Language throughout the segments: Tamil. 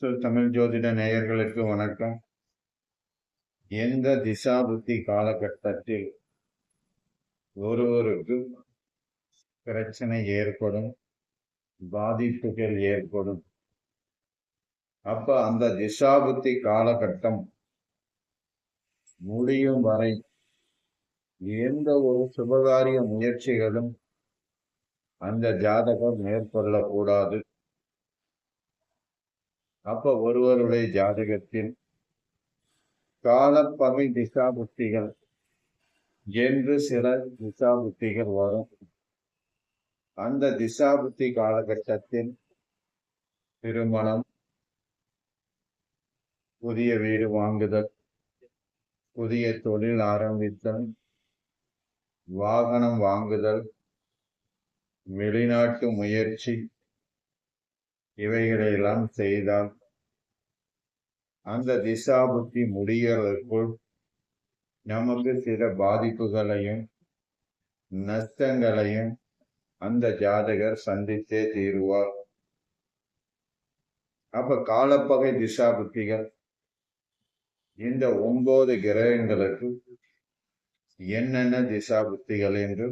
ஸோ தமிழ் ஜோதிட நேயர்களுக்கு வணக்கம். எந்த திசா புத்தி காலகட்டத்தில் ஒருவருக்கும் பிரச்சனை ஏற்படும் பாதிப்புகள் ஏற்படும்? அப்ப அந்த திசாபுத்தி காலகட்டம் முடியும் வரை எந்த ஒரு சுபகாரிய முயற்சிகளும் அந்த ஜாதகம் மேற்கொள்ளக்கூடாது. அப்ப ஒருவருடைய ஜாதகத்தில் காலப்பகை திசா புத்திகள் என்று சில திசா புத்திகள் வரும். அந்த திசா புத்தி காலகட்டத்தில் திருமணம் புதிய வீடு வாங்குதல் புதிய தொழில் ஆரம்பித்தல் வாகனம் வாங்குதல் வெளிநாட்டு முயற்சி இவைகளையெல்லாம் செய்தால் அந்த திசா புத்தி முடிகிறதற்குள் நமக்கு சில பாதிப்புகளையும் நஷ்டங்களையும் அந்த ஜாதகர் சந்தித்தே தீருவார். அப்ப காலப்பகை திசா புத்திகள் இந்த ஒன்பது கிரகங்களுக்கு என்னென்ன திசா புத்திகள் என்று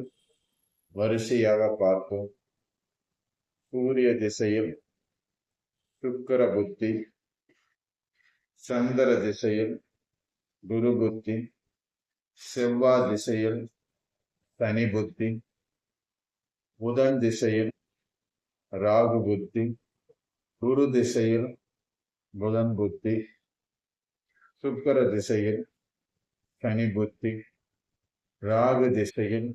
வரிசையாக பார்ப்போம். சூரிய திசையில் சுக்கர புத்தி சந்திர திசையில் குரு புத்தி செவ்வாய் திசையில் சனி புத்தி புதன் திசையில் ராகு புத்தி குரு திசையில் புதன் புத்தி சுக்கர திசையில் சனி புத்தி ராகு திசையில்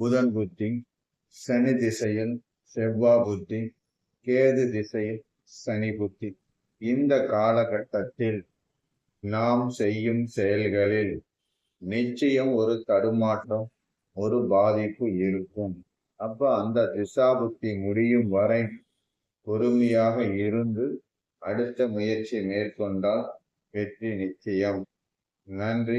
புதன் புத்தி சனி திசையில் செவ்வா புத்தி கேது திசையில் சனி புத்தி. இந்த காலகட்டத்தில் நாம் செய்யும் செயல்களில் நிச்சயம் ஒரு தடுமாற்றம் ஒரு பாதிப்பு இருக்கும். அப்ப அந்த திசாபுத்தி முடியும் வரை பொறுமையாக இருந்து அடுத்த முயற்சி மேற்கொண்டால் வெற்றி நிச்சயம். நன்றி.